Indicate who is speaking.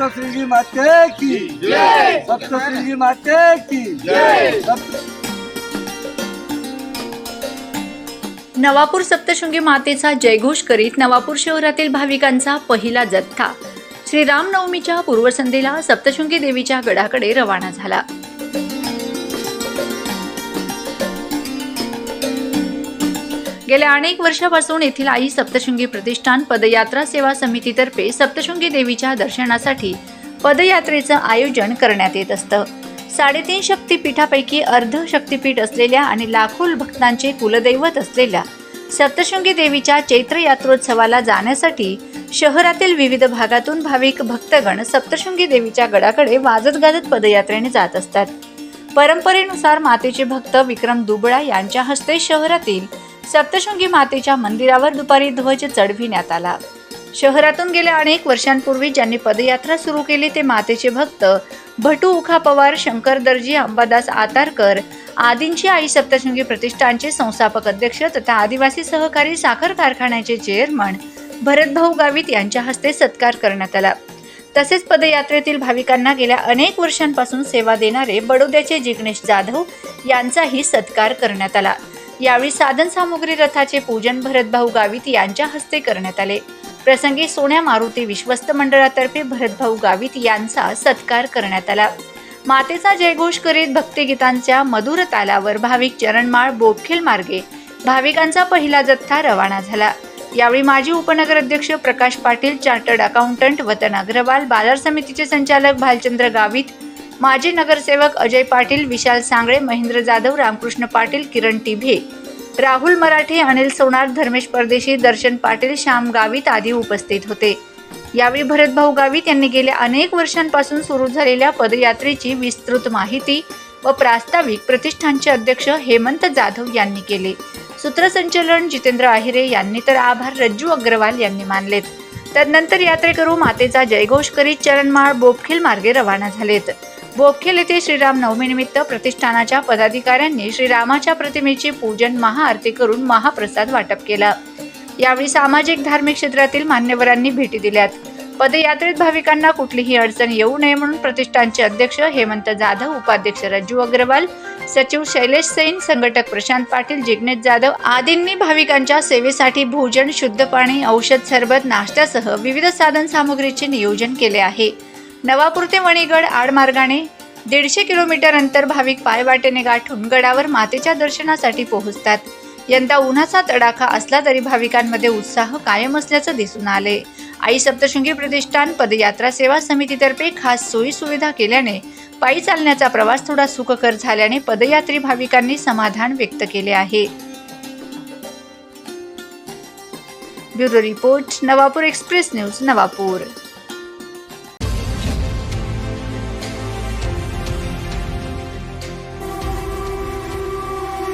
Speaker 1: माते की माते की सप्त-
Speaker 2: नवापूर सप्तशृंगी मातेचा जयघोष करीत नवापूर शहरातील भाविकांचा पहिला जथ्था श्री रामनवमीच्या पूर्वसंध्येला सप्तशृंगी देवीच्या गडाकडे रवाना झाला. गेल्या अनेक वर्षापासून येथील आई सप्तशृंगी प्रतिष्ठान पदयात्रा सेवा समितीतर्फे सप्तशृंगी देवीच्या दर्शनासाठी पदयात्रेचं आयोजन करण्यात येत असतं. साडेतीन शक्तीपीठापैकी अर्ध शक्तीपीठ असलेल्या आणि लाखो भक्तांचे कुलदैवत असलेल्या सप्तशृंगी देवीच्या चैत्र यात्रोत्सवाला जाण्यासाठी शहरातील विविध भागातून भाविक भक्तगण सप्तशृंगी देवीच्या गडाकडे वाजत गाजत पदयात्रेने जात असतात. परंपरेनुसार मातेचे भक्त विक्रम दुबळा यांच्या हस्ते शहरातील सप्तशृंगी मातेच्या मंदिरावर दुपारी ध्वज चढविण्यात आला. शहरातून गेल्या अनेक वर्षांपूर्वी ज्यांनी पदयात्रा सुरू केली ते मातेचे भक्त भटू उखा पवार शंकर दर्जी अंबादास आतारकर आदींची आई सप्तशृंगी प्रतिष्ठानचे संस्थापक अध्यक्ष तथा आदिवासी सहकारी साखर कारखान्याचे चेअरमन भरतभाऊ गावित यांच्या हस्ते सत्कार करण्यात आला. तसेच पदयात्रेतील भाविकांना गेल्या अनेक वर्षांपासून सेवा देणारे बडोद्याचे जिग्नेश जाधव यांचाही सत्कार करण्यात आला. यावेळी साधन सामुग्री रथाचे पूजन भरतभाऊ गावित यांच्या हस्ते करण्यात आले. प्रसंगी सोन्या मारुती विश्वस्त मंडळातर्फे भरतभाऊ गावित यांचा सत्कार करण्यात आला. मातेचा जयघोष करीत भक्तिगीतांच्या मधुर तालावर भाविक चरणमाळ बोपखेल मार्गे भाविकांचा पहिला जथ्था रवाना झाला. यावेळी माजी उपनगर अध्यक्ष प्रकाश पाटील चार्टर्ड अकाउंटंट वतन अग्रवाल बाजार समितीचे संचालक भालचंद्र गावित माजी नगरसेवक अजय पाटील विशाल सांगळे महेंद्र जाधव रामकृष्ण पाटील किरण टिभे राहुल मराठे अनिल सोनार धर्मेश परदेशी दर्शन पाटील श्याम गावित आदी उपस्थित होते. यावेळी भरतभाऊ गावित यांनी गेल्या अनेक वर्षांपासून सुरू झालेल्या पदयात्रेची विस्तृत माहिती व प्रास्ताविक प्रतिष्ठानचे अध्यक्ष हेमंत जाधव यांनी केले. सूत्रसंचलन जितेंद्र आहिरे यांनी तर आभार रज्जू अग्रवाल यांनी मानलेत. तदनंतर यात्रेकरू मातेचा जयघोष करीत चरणमाळ बोपखिल मार्गे रवाना झालेत. बोपखेल येथे श्रीराम नवमीनिमित्त प्रतिष्ठानाच्या पदाधिकाऱ्यांनी श्रीरामाच्या प्रतिमेची पूजन महाआरती करून महाप्रसाद वाटप केला. यावेळी सामाजिक धार्मिक क्षेत्रातील मान्यवरांनी भेटी दिल्यात. पदयात्रेत भाविकांना कुठलीही अडचण येऊ नये म्हणून प्रतिष्ठानचे अध्यक्ष हेमंत जाधव उपाध्यक्ष रज्जू अग्रवाल सचिव शैलेश सैन संघटक प्रशांत पाटील जिग्नेश जाधव आदींनी भाविकांच्या सेवेसाठी भोजन शुद्ध पाणी औषध सरबत नाश्त्यासह विविध साधन सामुग्रीचे नियोजन केले आहे. नवापूर ते वणीगड आडमार्गाने दीडशे किलोमीटर अंतर भाविक पायवाटेने गाठून गडावर मातेच्या दर्शनासाठी पोहोचतात. यंदा उन्हाचा तडाखा असला तरी भाविकांमध्ये उत्साह कायम असल्याचं दिसून आले. आई सप्तशृंगी प्रतिष्ठान पदयात्रा सेवा समितीतर्फे खास सोयी सुविधा केल्याने पायी चालण्याचा प्रवास थोडा सुखकर झाल्याने पदयात्री भाविकांनी समाधान व्यक्त केले आहे. Bureau report Navapur express news Navapur.